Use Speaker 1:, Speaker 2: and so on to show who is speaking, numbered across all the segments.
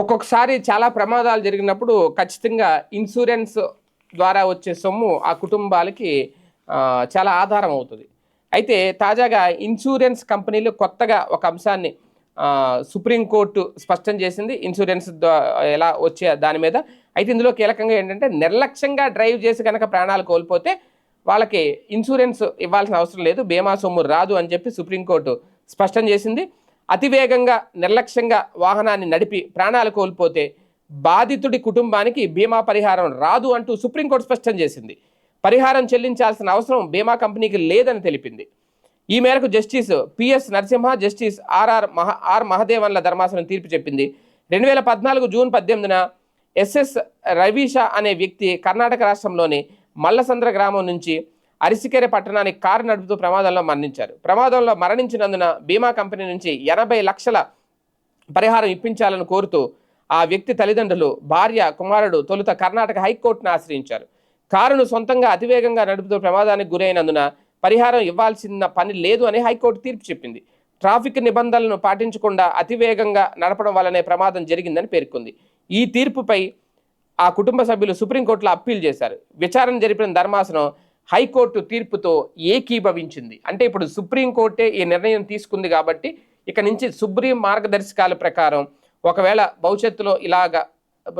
Speaker 1: ఒక్కొక్కసారి చాలా ప్రమాదాలు జరిగినప్పుడు ఖచ్చితంగా ఇన్సూరెన్స్ ద్వారా వచ్చే సొమ్ము ఆ కుటుంబాలకి చాలా ఆధారం అవుతుంది. అయితే తాజాగా ఇన్సూరెన్స్ కంపెనీలు కొత్తగా ఒక అంశాన్ని సుప్రీంకోర్టు స్పష్టం చేసింది. ఇన్సూరెన్స్ ఎలా వచ్చే దాని మీద. అయితే ఇందులో కీలకంగా ఏంటంటే నిర్లక్ష్యంగా డ్రైవ్ చేసి కనుక ప్రాణాలు కోల్పోతే వాళ్ళకి ఇన్సూరెన్స్ ఇవ్వాల్సిన అవసరం లేదు. బీమా సొమ్ము రాదు అని చెప్పి సుప్రీంకోర్టు స్పష్టం చేసింది. అతివేగంగా నిర్లక్ష్యంగా వాహనాన్ని నడిపి ప్రాణాలు కోల్పోతే బాధితుడి కుటుంబానికి బీమా పరిహారం రాదు అంటూ సుప్రీంకోర్టు స్పష్టం చేసింది. పరిహారం చెల్లించాల్సిన అవసరం బీమా కంపెనీకి లేదని తెలిపింది. ఈ మేరకు justice PS Narasimha justice RR మహా ఆర్. మహదేవన్ల ధర్మాసనం తీర్పు చెప్పింది. రెండు వేల పద్నాలుగు జూన్ పద్దెనిమిదిన ఎస్ఎస్ రవీష అనే వ్యక్తి కర్ణాటక రాష్ట్రంలోని మల్లసంద్ర గ్రామం నుంచి అరిసికెర పట్టణానికి కారు నడుపుతూ ప్రమాదంలో మరణించారు. ప్రమాదంలో మరణించినందున బీమా కంపెనీ నుంచి ఎనభై లక్షల పరిహారం ఇప్పించాలని కోరుతూ ఆ వ్యక్తి తల్లిదండ్రులు భార్య కుమారుడు తొలుత కర్ణాటక హైకోర్టును ఆశ్రయించారు. కారును సొంతంగా అతివేగంగా నడుపుతూ ప్రమాదానికి గురైనందున పరిహారం ఇవ్వాల్సిన పని లేదు అని హైకోర్టు తీర్పు చెప్పింది. ట్రాఫిక్ నిబంధనలను పాటించకుండా అతివేగంగా నడపడం వల్లనే ప్రమాదం జరిగిందని పేర్కొంది. ఈ తీర్పుపై ఆ కుటుంబ సభ్యులు సుప్రీంకోర్టులో అప్పీల్ చేశారు. విచారణ జరిపిన ధర్మాసనం హైకోర్టు తీర్పుతో ఏకీభవించింది. అంటే ఇప్పుడు సుప్రీంకోర్టే ఈ నిర్ణయం తీసుకుంది కాబట్టి ఇక నుంచి సుప్రీం మార్గదర్శకాల ప్రకారం ఒకవేళ భవిష్యత్తులో ఇలాగా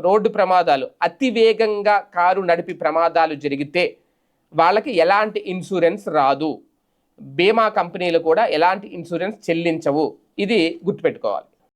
Speaker 1: రోడ్డు ప్రమాదాలు అతి వేగంగా కారు నడిపి ప్రమాదాలు జరిగితే వాళ్ళకి ఎలాంటి ఇన్సూరెన్స్ రాదు. బీమా కంపెనీలు కూడా ఎలాంటి ఇన్సూరెన్స్ చెల్లించవు. ఇది గుర్తుపెట్టుకోవాలి.